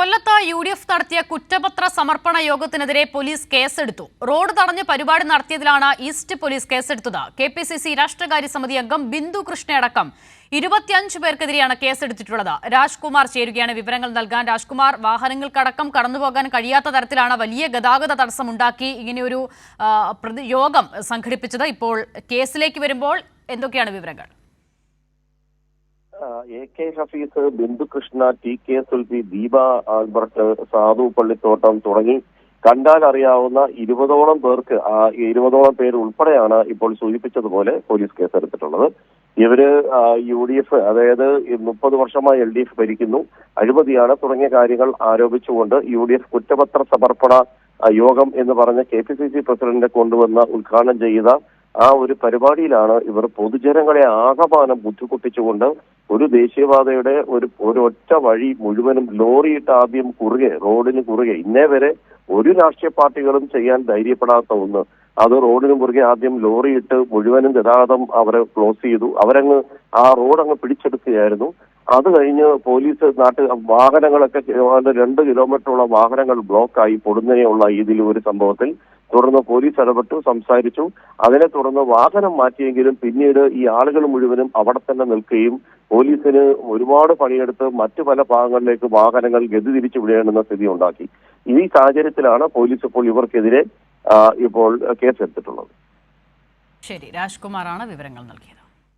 കൊല്ലത്ത് U D F നടത്തിയ കുറ്റപത്ര സമർപ്പണ യോഗത്തിനെതിരെ പോലീസ് കേസെടുത്തു. റോഡ് തടഞ്ഞ് പരിപാടി നടത്തിയതിലാണ് ഈസ്റ്റ് പോലീസ് കേസെടുത്തത്. കെ പി സി സി രാഷ്ട്രകാര്യ സമിതി അംഗം ബിന്ദു കൃഷ്ണയടക്കം ഇരുപത്തിയഞ്ച് പേർക്കെതിരെയാണ് കേസെടുത്തിട്ടുള്ളത്. രാജ്കുമാർ ചേരുകയാണ് വിവരങ്ങൾ നൽകാൻ. രാജ്കുമാർ വാഹനങ്ങൾക്കടക്കം കടന്നുപോകാൻ കഴിയാത്ത തരത്തിലാണ് വലിയ ഗതാഗത തടസ്സമുണ്ടാക്കി ഇങ്ങനെയൊരു യോഗം സംഘടിപ്പിച്ചത്. ഇപ്പോൾ കേസിലേക്ക് വരുമ്പോൾ എന്തൊക്കെയാണ് വിവരങ്ങൾ? A K Hafeez Bindukrishna T K Sulfi Deepa Albert Sadhu Pallithottam തുടങ്ങി കണ്ടാൽ അറിയാവുന്ന ഇരുപതോളം പേർക്ക് ഇരുപതോളം പേര് ഉൾപ്പെടെയാണ് ഇപ്പോൾ സൂചിപ്പിച്ചതുപോലെ പോലീസ് കേസെടുത്തിട്ടുള്ളത്. ഇവർ യു ഡി എഫ് അതായത് മുപ്പത് വർഷമായി എൽ ഡി എഫ് ഭരിക്കുന്നു. അഴിമതിയാണ് തുടങ്ങിയ കാര്യങ്ങൾ ആരോപിച്ചുകൊണ്ട് യു ഡി എഫ് കുറ്റപത്ര സമർപ്പണ യോഗം എന്ന് പറഞ്ഞ കെ പി സി സി പ്രസിഡന്റിനെ കൊണ്ടുവന്ന ഉദ്ഘാടനം ചെയ്ത ആ ഒരു പരിപാടിയിലാണ് ഇവർ പൊതുജനങ്ങളെ ആകമാനം ബുദ്ധിമുട്ടിച്ചുകൊണ്ട് ഒരു ദേശീയപാതയുടെ ഒരു ഒരു ഒറ്റ വഴി മുഴുവനും ലോറിയിട്ട് ആദ്യം കുറുകെ റോഡിന് കുറുകെ. ഇന്നേ വരെ ഒരു രാഷ്ട്രീയ പാർട്ടികളും ചെയ്യാൻ ധൈര്യപ്പെടാത്ത ഒന്ന്. അത് റോഡിന് കുറുകെ ആദ്യം ലോറിയിട്ട് മുഴുവനും ഗതാഗതം അവരെ ക്ലോസ് ചെയ്തു. അവരങ്ങ് ആ റോഡ് അങ്ങ് പിടിച്ചെടുക്കുകയായിരുന്നു. അത് കഴിഞ്ഞ് പോലീസ് നാട്ട് വാഹനങ്ങളൊക്കെ രണ്ട് കിലോമീറ്ററോളം വാഹനങ്ങൾ ബ്ലോക്കായി പൊടുന്നതിനുള്ള ഇതിൽ ഒരു സംഭവത്തിൽ തുടർന്ന് പോലീസ് ഇടപെട്ടു സംസാരിച്ചു. അതിനെ തുടർന്ന് വാഹനം മാറ്റിയെങ്കിലും പിന്നീട് ഈ ആളുകൾ മുഴുവനും അവിടെ തന്നെ നിൽക്കുകയും പോലീസിന് ഒരുപാട് പണിയെടുത്ത് മറ്റു പല ഭാഗങ്ങളിലേക്ക് വാഹനങ്ങൾ ഗതി തിരിച്ചു വിടേണ്ടുന്ന സ്ഥിതി ഉണ്ടാക്കി. ഈ സാഹചര്യത്തിലാണ് പോലീസ് ഇപ്പോൾ ഇവർക്കെതിരെ ഇപ്പോൾ കേസെടുത്തിട്ടുള്ളത്. ശരി രാജ്കുമാറാണ് വിവരങ്ങൾ നൽകിയത്.